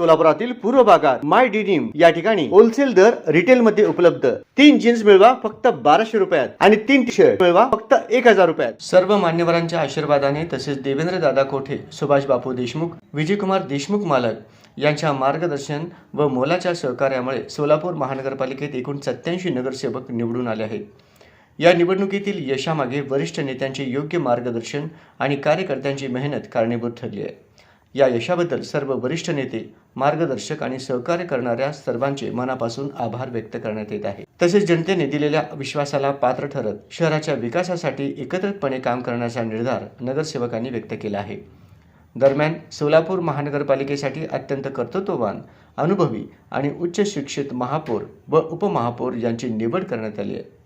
सोलापुरातील पूर्व भागात माय डिनिम या ठिकाणी होलसेल दर रिटेल मध्ये उपलब्ध. तीन जीन्स मिळवा फक्त बाराशे रुपयात आणि तीन टी शर्ट मिळवा फक्त एक हजार रुपयात. सर्व मान्यवरांच्या आशीर्वादाने तसेच देवेंद्र दादा कोठे सुभाष बापू देशमुख विजयकुमार देशमुख मालक यांच्या मार्गदर्शन व मोलाच्या सहकार्यामुळे सोलापूर महानगरपालिकेत एकूण सत्याऐंशी नगरसेवक निवडून आले आहेत. या निवडणुकीतील यशामागे वरिष्ठ नेत्यांचे योग्य मार्गदर्शन आणि कार्यकर्त्यांची मेहनत कारणीभूत ठरली आहे. या यशाबद्दल सर्व वरिष्ठ नेते मार्गदर्शक आणि सहकार्य करणाऱ्या सर्वांचे मनापासून आभार व्यक्त करण्यात येत आहे. तसेच जनतेने दिलेल्या विश्वासाला पात्र ठरत शहराच्या विकासासाठी एकत्रितपणे काम करण्याचा निर्धार नगरसेवकांनी व्यक्त केला आहे. दरम्यान सोलापूर महानगरपालिकेसाठी अत्यंत कर्तृत्ववान अनुभवी आणि उच्च शिक्षित महापौर व उपमहापौर यांची निवड करण्यात आली आहे.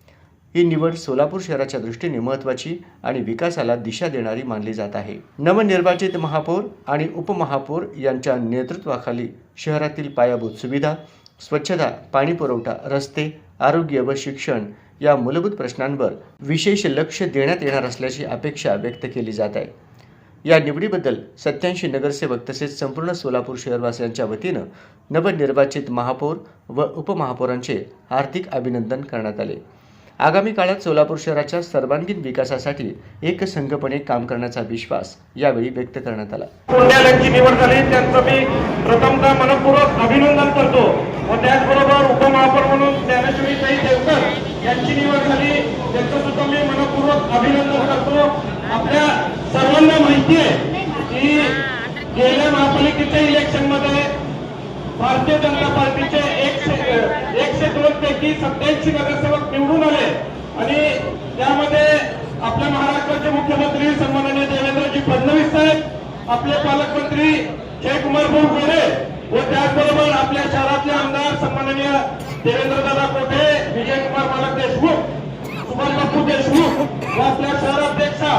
ही निवड सोलापूर शहराच्या दृष्टीने महत्त्वाची आणि विकासाला दिशा देणारी मानली जात आहे. नवनिर्वाचित महापौर आणि उपमहापौर यांच्या नेतृत्वाखाली शहरातील पायाभूत सुविधा स्वच्छता पाणीपुरवठा रस्ते आरोग्य व शिक्षण या मूलभूत प्रश्नांवर विशेष लक्ष देण्यात येणार असल्याची अपेक्षा व्यक्त केली जात आहे. या निवडीबद्दल सत्याऐंशी नगरसेवक तसेच संपूर्ण सोलापूर शहरवासियांच्या वतीनं नवनिर्वाचित महापौर व उपमहापौरांचे हार्दिक अभिनंदन करण्यात आले. आगामी काळात सोलापूर शहराच्या सर्वांगीण विकासासाठी एकसंघपणे काम करण्याचा विश्वास यावेळी व्यक्त करण्यात आला. यांची निवड झाली त्यांचं मी प्रथमतः मनपूर्वक अभिनंदन करतो. व त्याचबरोबर उपमहापौर म्हणून ज्ञानेश्वरीताई देवकर यांची निवड झाली. त्यांचं सुद्धा मी मनपूर्वक अभिनंदन करतो. आपल्या सर्वांना माहिती आहे की गेल्या महापालिकेच्या इलेक्शनमध्ये भारतीय जनता पार्टीचे एकशे एकशे दोन पैकी सत्याऐंशी नगरसेवक निवडून आले. आणि त्यामध्ये आपल्या महाराष्ट्राचे मुख्यमंत्री सन्माननीय देवेंद्रजी फडणवीस साहेब आपले पालकमंत्री जयकुमार भाऊ गोरे व त्याचबरोबर आपल्या शहरातले आमदार सन्माननीय देवेंद्रदादा कोठे विजयकुमार मालक देशमुख सुभाष बापू देशमुख व आपल्या शहराध्यक्षा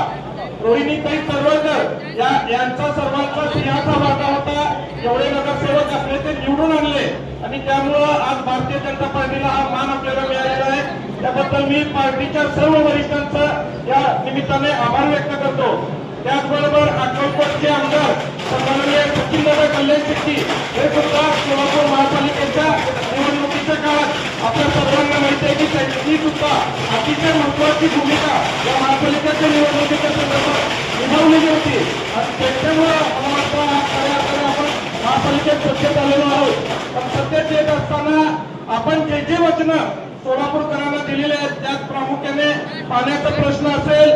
रोहिणीताई तळवळकर या यांचा सर्वांचा सिंहाचा वाटा होता. एवढे नगरसेवक आपले ते निवडून आणले. आणि त्यामुळं आज भारतीय जनता पार्टीला हा मान आपल्याला मिळालेला आहे. त्याबद्दल मी पार्टीच्या सर्व वरिष्ठांचा या निमित्ताने आभार व्यक्त करतो. त्याचबरोबर अक्कलकोटचे आमदार सन्माननीय सचिनदादा कल्याण शेट्टी हे सुद्धा सोलापूर महापालिकेच्या निवडणुकीच्या काळात आपल्या सर्वांना माहिती आहे की त्यांची सुद्धा अतिशय महत्वाची भूमिका या महापालिकेच्या निवडणुकीच्या संदर्भात निभावलेली होती आणि त्याच्यामुळं मला वाटतं आज खऱ्या अर्थाने आपण महापालिकेत सत्तेत आलेलो आहोत. पण सत्तेत येत असताना आपण जे जे वचनं सोलापूरकरांना दिलेले आहेत त्यात प्रामुख्याने पाण्याचा प्रश्न असेल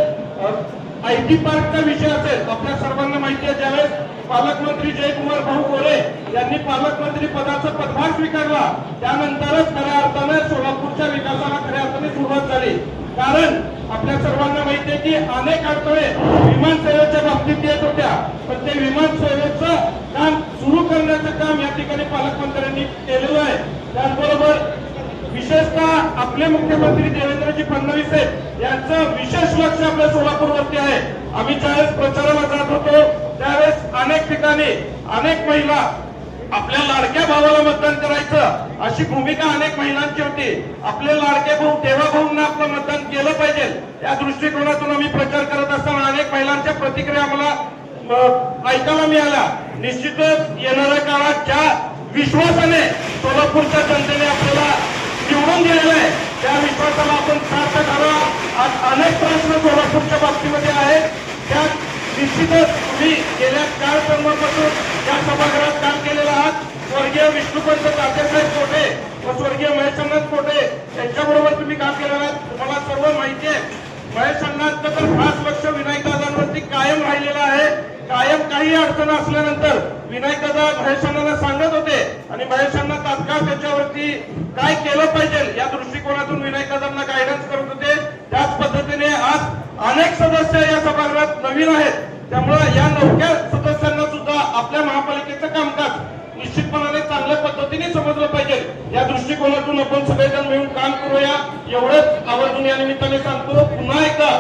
आयटी पार्कचा विषय असेल आपल्या सर्वांना माहिती आहे. ज्यावेळेस पालकमंत्री जयकुमार भाऊ गोरे यांनी पालकमंत्री पदाचा पदभार स्वीकारला त्यानंतरच खऱ्या अर्थाने सोलापूरच्या विकासाला खऱ्या अर्थाने सुरुवात झाली. कारण आपल्या सर्वांना माहिती आहे की अनेक अडथळे विमान सेवेच्या बाबतीत येत होत्या. पण ते विमान सेवेचं काम सुरू करण्याचं काम या ठिकाणी पालकमंत्र्यांनी केलेलं आहे. त्याचबरोबर विशेषतः आपले मुख्यमंत्री देवेंद्रजी फडणवीस आहेत यांचं विशेष लक्ष आपल्या सोलापूरवरती आहे. आम्ही ज्यावेळेस प्रचाराला जात होतो त्यावेळेस अनेक ठिकाणी अनेक महिला आपल्या लाडक्या भावाला मतदान करायचं अशी भूमिका अनेक महिलांची होती. आपले लाडके भाऊ तेव्हा भाऊंना आपलं मतदान केलं पाहिजे. या दृष्टिकोनातून आम्ही प्रचार करत असताना अनेक महिलांच्या प्रतिक्रिया आम्हाला ऐकायला मिळाला. निश्चितच येणाऱ्या काळात ज्या विश्वासाने सोलापूरच्या जनतेने आपल्याला निवडून दिलेलं आहे. त्या विश्वासाला आपण सार्थ करावा आज अनेक प्रश्न सोलापूरच्या बाबतीमध्ये आहेत. त्या निश्चितच तुम्ही गेल्या चार टर्मपासून या सभागृहात काम केलेला आहात. स्वर्गीय विष्णुपंत तात्यासाहेब कोटे व स्वर्गीय महेशनाथ कोटे यांच्याबरोबर तुम्ही काम केलेलं आहात तुम्हाला सर्व माहिती आहे महेशनाथचं तर खास लक्ष विनायकदादांवरती कायम राहिलेलं आहे कायम काही असल्यानंतर विनायक दादा महेशांना सांगत होते आणि महेशांना तात्काळ त्याच्यावरती काय केलं पाहिजे या दृष्टिकोनातून विनायक दादांना गायडन्स करत होते. त्याच पद्धतीने आज अनेक सदस्य या सभागृहात नवीन आहेत. त्यामुळे या नवक्या सदस्यांना सुद्धा आपल्या महापालिकेचं कामकाज निश्चितपणाने चांगल्या पद्धतीने समजलं पाहिजे. या दृष्टिकोनातून आपण सगळेजण मिळून काम करूया. एवढंच आवर्जून या निमित्ताने सांगतो. पुन्हा एकदा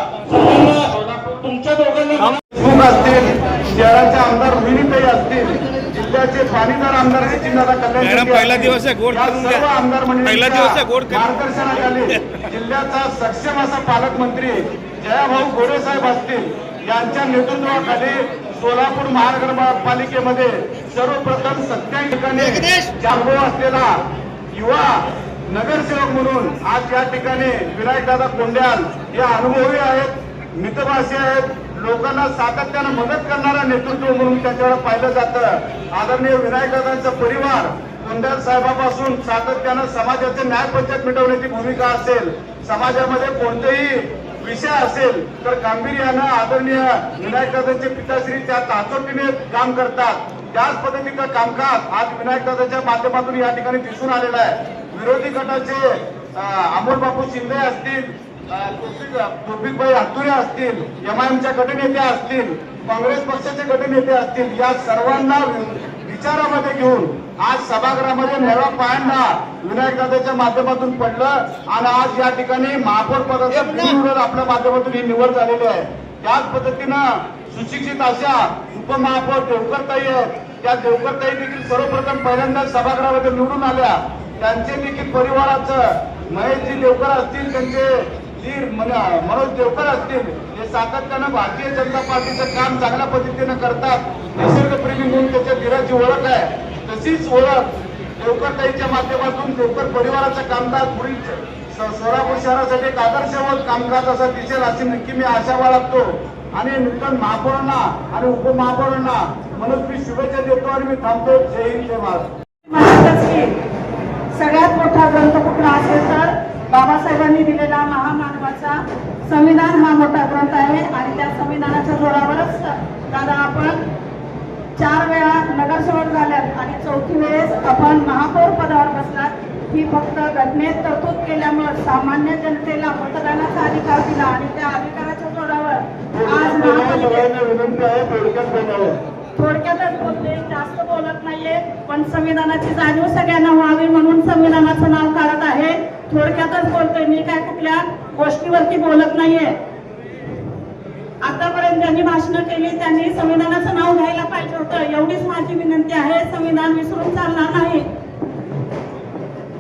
तुमच्या दोघांना असतील शहराचे आमदार रोहिणीताई असतील जिल्ह्याचे पाणीदार आमदार सचिनदादा कल्याण पहिला. दिवस आहे, गोड. सर्व आमदार पहिला दिवस आहे, गोड मंडळींच्या करून. मार्गदर्शनाखाली जिल्ह्याचा सक्षम असा पालकमंत्री जयाभाऊ गोरे साहेब असतील यांच्या नेतृत्वाखाली सोलापूर महानगरपालिकेमध्ये सर्वप्रथम सत्याऐंशी ठिकाणी अनुभव असलेला युवा नगरसेवक म्हणून आज या ठिकाणी विनायकदादा कोंड्याल हे अनुभवी आहेत मितभाषी आहेत लोकांना सातत्यानं मदत करणारा नेतृत्व म्हणून त्यांच्याकडे पाहिलं जातं. आदरणीय विनायकदांचा परिवार कोंड्याल साहेबापासून सातत्यानं समाजाचे न्यायपंचायत मिटवण्याची भूमिका असेल समाजामध्ये कोणतेही विषय असेल तर गांभीर्यानं आदरणीय विनायकदादांचे पिताश्री त्या तातडीने काम करतात. त्याच पद्धतीचं कामकाज आज विनायकदादाच्या माध्यमातून या ठिकाणी दिसून आलेलं आहे. विरोधी गटाचे अमोल बापू शिंदे असतील तौफिकभाई हातुरे असतील एमआयएमच्या गटनेते असतील काँग्रेस पक्षाचे गटनेते असतील या सर्वांना विचारामध्ये घेऊन आज सभागृहामध्ये मेळा पायांना विनायकदादाच्या माध्यमातून पडलं आणि आज या ठिकाणी महापौर पदाचा बिनविरोध आपल्या माध्यमातून ही निवड झालेली आहे. त्याच पद्धतीनं सुशिक्षित अशा उपमहापौर देवकरताई आहेत. त्या देवकरताई देखील सर्वप्रथम पहिल्यांदा सभागृहामध्ये निवडून आल्या. त्यांचे देखील परिवाराचं महेशजी देवकर असतील त्यांचे मनोज देवकर असतील हे सातत्यानं भारतीय जनता पार्टीचं काम चांगल्या पद्धतीनं करतात. निसर्गप्रेमी म्हणून त्याच्या धीराची ओळख आहे. तशीच ओळख देवकरताईच्या माध्यमातून देवकर परिवाराचं कामकाज पुढील सोलापूर शहरासाठी एक आदर्शवत कामकाज असा दिसेल अशी नक्की मी आशा बाळगतो. आणि नूतन महापौरांना आणि उपमहापौरांना म्हणून मी शुभेच्छा देतो आणि मी थांबतो. जय हिंद जय महाराज सगळ्यात मोठा ग्रंथ कुठला असेल तर बाबासाहेबांनी दिलेला महामानवाचा संविधान हा मोठा ग्रंथ आहे आणि त्या संविधानाच्या जोरावरच दादा आपण चार वेळा नगरसेवक झाल्यात आणि चौथी वेळेस आपण महापौर पदावर बसलात. ही फक्त घटनेत तरतूद केल्यामुळे सामान्य जनतेला मतदानाचा अधिकार दिला आणि त्या अधिकाराच्या जोरावर आज महापालिकेत थोडक्यातच बोलते जास्त बोलत नाहीये पण संविधानाची जाणीव सगळ्यांना व्हावी म्हणून संविधानाचं नाव काढत आहे. थोडक्यातच बोलतोय मी काय कुठल्या गोष्टीवरती बोलत नाहीये. आतापर्यंत ज्यांनी भाषणं केली त्यांनी संविधानाचं नाव घ्यायला पाहिजे होतं. एवढीच माझी विनंती आहे संविधान विसरून चालणार नाही.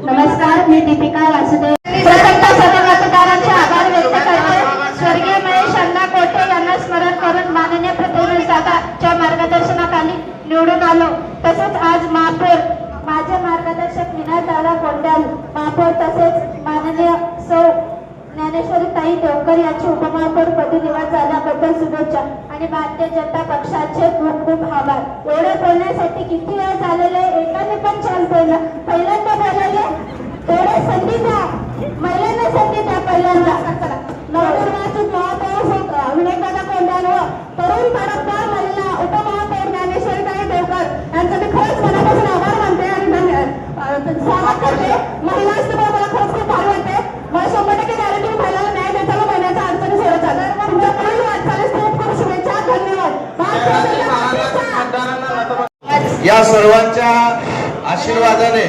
नमस्कार मी दीपिका वासुदेव प्रथमतः सर्व मतदारांचे आभार व्यक्त करते स्वर्गीय महेश अण्णा कोठे यांना स्मरण करून माननीय प्रतिनिधी दादाच्या मार्गदर्शनाखाली निवडून आलो तसेच आज महापौर माझे मार्गदर्शक विनायक दादा कोंडाल महापौर तसेच माननीय सौ ज्ञानेश्वरी आंबेडकर देवकर उपमहापौर पदी निवड झाल्याबद्दल शुभेच्छा आणि भारतीय जनता पक्षाचे खूप खूप आभार. एवढे बोलण्यासाठी किती वेळ झालेले एकाने पण चान्स बोललं पहिल्यांदा बोलायले? एवढे संधी द्या महिलांना संधी द्या पहिल्यांदा. नवनिर्वाचित महापौर व तरुण परतदार महिला उपमहापौर ज्ञानेश्वरी ताई देवकर. यांचा मी खरंच मनापासून आभार मानते आणि धन्यवाद. स्वागत करते. महिला या सर्वांच्या आशीर्वादाने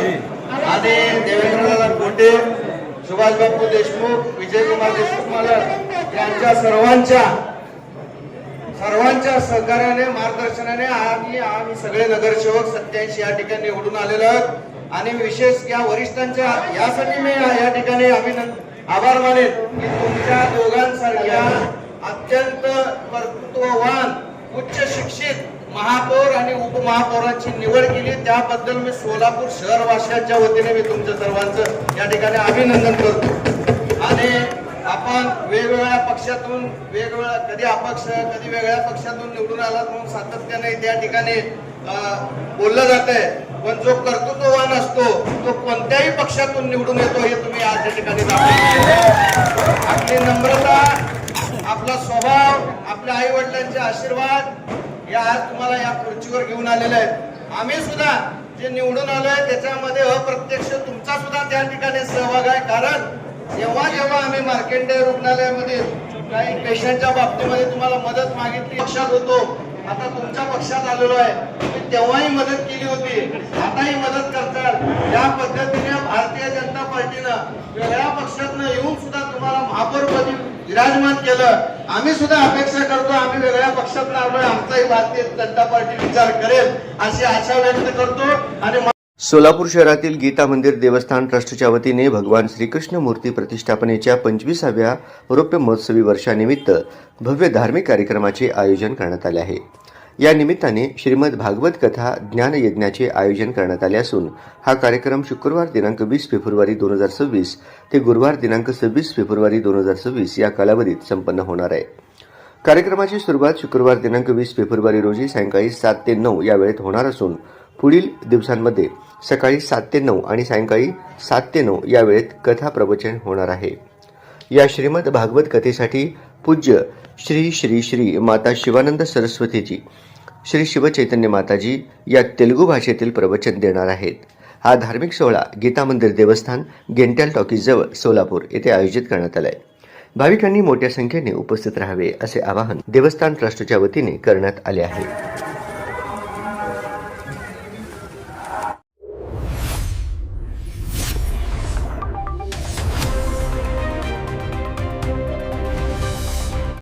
आणि देवेंद्रनाथ गोटे सुभाषबाबू देशमुख विजयकुमार देशमुख मालक यांच्या सर्वांच्या सर्वांच्या सहकार्याने मार्गदर्शनाने आम्ही आम्ही सगळे नगरसेवक सत्याऐंशी या ठिकाणी निवडून आलेलो आहोत. आणि विशेष या वरिष्ठांच्या यासाठी मी या ठिकाणी अभिनंदन आभार मानेन की तुमच्या दोघांसारख्या अत्यंत कर्तृत्ववान उच्च शिक्षित महापौर आणि उपमहापौरांची निवड केली. त्याबद्दल मी सोलापूर शहरवासियांच्या वतीने मी तुमच्या सर्वांचं या ठिकाणी अभिनंदन करतो. आणि आपण वेगवेगळ्या पक्षातून वेगवेगळ्या कधी अपक्ष कधी वेगळ्या पक्षातून निवडून आला म्हणून सातत्याने त्या ठिकाणी बोललं जात आहे. पण जो कर्तृत्ववान असतो तो कोणत्याही पक्षातून निवडून येतो हे तुम्ही आज या ठिकाणी आपली नम्रता आपला स्वभाव आपल्या आई वडिलांचे आशीर्वाद या आज तुम्हाला या खुर्चीवर घेऊन आलेले आहेत. आम्ही सुद्धा जे निवडून आलोय त्याच्यामध्ये अप्रत्यक्ष तुमचा सुद्धा त्या ठिकाणी सहभाग आहे. कारण जेव्हा जेव्हा आम्ही मार्केट रुग्णालयामध्ये काही पेशंटच्या बाबतीमध्ये तुम्हाला मदत मागितली पक्षात होतो. आता तुमच्या पक्षात आलेलो आहे. तुम्ही तेव्हाही मदत केली होती. आताही मदत करताल. या पद्धतीने भारतीय जनता पार्टीनं वेगळ्या पक्षातनं येऊन सुद्धा तुम्हाला महापौरपदी विराजमान केलं. आम्ही सुद्धा अपेक्षा करतो आम्ही वेगळ्या पक्षातनं आलोय आमचाही भारतीय जनता पार्टी विचार करेल अशी आशा व्यक्त करतो. आणि सोलापूर शहरातील गीता मंदिर देवस्थान ट्रस्टच्या वतीने भगवान श्रीकृष्ण मूर्ती प्रतिष्ठापनेच्या पंचवीसाव्या रौप्य महोत्सवी वर्षानिमित्त भव्य धार्मिक कार्यक्रमाचे आयोजन करण्यात आले आहे. या निमित्ताने श्रीमद भागवत कथा ज्ञान यज्ञाचे आयोजन करण्यात आले असून हा कार्यक्रम शुक्रवार दिनांक वीस फेब्रुवारी दोन हजार सव्वीस ते गुरुवार दिनांक सव्वीस फेब्रुवारी दोन हजार सव्वीस या कालावधीत संपन्न होणार आहे. कार्यक्रमाची सुरुवात शुक्रवार दिनांक वीस फेब्रुवारी रोजी सायंकाळी सात ते नऊ या वेळेत होणार असून पुढील दिवसांमध्ये सकाळी सात ते नऊ आणि सायंकाळी सात ते नऊ या वेळेत कथा प्रवचन होणार आहे. या श्रीमद भागवत कथेसाठी पूज्य श्री श्री श्री माता शिवानंद सरस्वतीजी श्री शिवचैतन्य माताजी या तेलुगू भाषेतील प्रवचन देणार आहेत. हा धार्मिक सोहळा गीता मंदिर देवस्थान गेंट्याल टॉकीजवळ सोलापूर येथे आयोजित करण्यात आलाय. भाविकांनी मोठ्या संख्येने उपस्थित राहावे असे आवाहन देवस्थान ट्रस्टच्या वतीने करण्यात आले आहे.